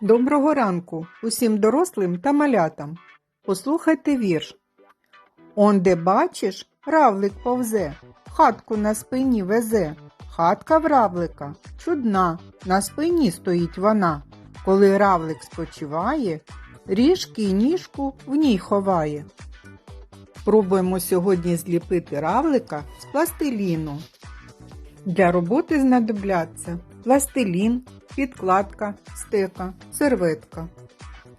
Доброго ранку усім дорослим та малятам. Послухайте вірш. Он де бачиш, равлик повзе, хатку на спині везе. Хатка в равлика чудна, на спині стоїть вона. Коли равлик спочиває, ріжки й ніжку в ній ховає. Пробуємо сьогодні зліпити равлика з пластиліну. Для роботи знадобляться пластилін, підкладка, стека, серветка.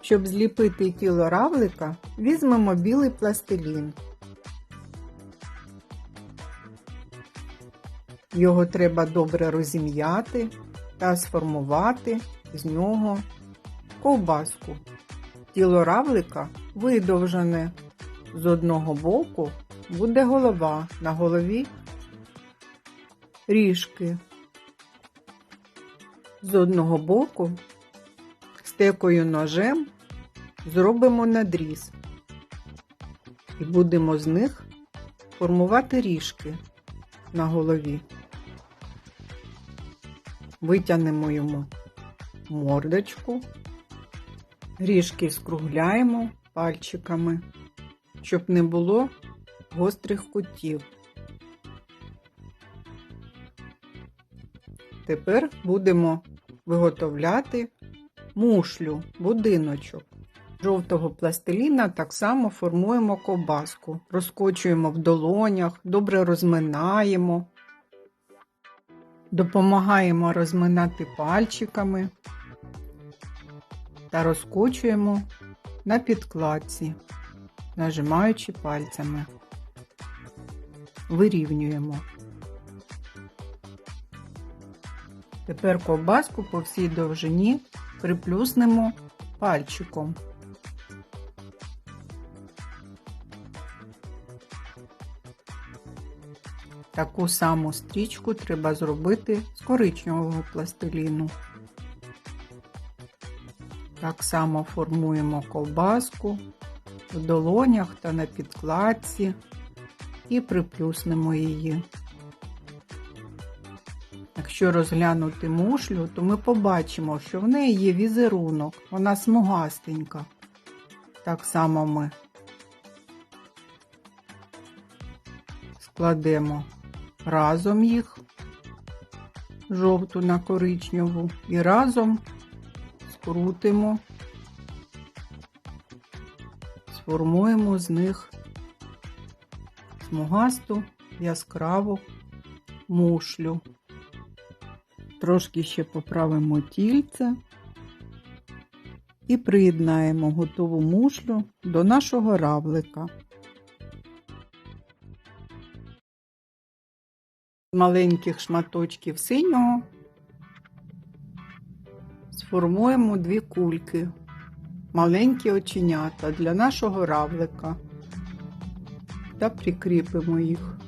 Щоб зліпити тіло равлика, візьмемо білий пластилін. Його треба добре розім'яти та сформувати з нього ковбаску. Тіло равлика видовжене. З одного боку буде голова, на голові ріжки. З одного боку стекою ножем зробимо надріз і будемо з них формувати ріжки на голові. Витягнемо йому мордочку, ріжки скругляємо пальчиками, щоб не було гострих кутів. Тепер будемо виготовляти мушлю, будиночок. Жовтого пластиліна так само формуємо ковбаску, розкочуємо в долонях, добре розминаємо, допомагаємо розминати пальчиками та розкочуємо на підкладці, нажимаючи пальцями. Вирівнюємо. Тепер ковбаску по всій довжині приплюснемо пальчиком. Таку саму стрічку треба зробити з коричневого пластиліну. Так само формуємо ковбаску в долонях та на підкладці і приплюснемо її. Якщо розглянути мушлю, то ми побачимо, що в неї є візерунок, вона смугастенька. Так само ми складемо разом їх, жовту на коричневу, і разом скрутимо, сформуємо з них смугасту яскраву мушлю. Трошки ще поправимо тільце і приєднаємо готову мушлю до нашого равлика. З маленьких шматочків синього сформуємо дві кульки, маленькі оченята для нашого равлика та прикріпимо їх.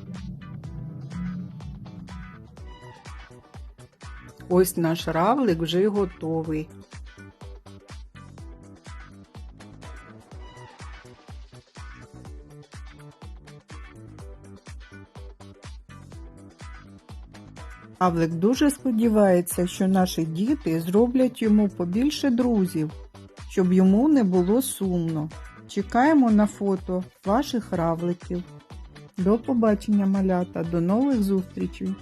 Ось наш равлик вже готовий. Равлик дуже сподівається, що наші діти зроблять йому побільше друзів, щоб йому не було сумно. Чекаємо на фото ваших равликів. До побачення, малята, до нових зустрічей!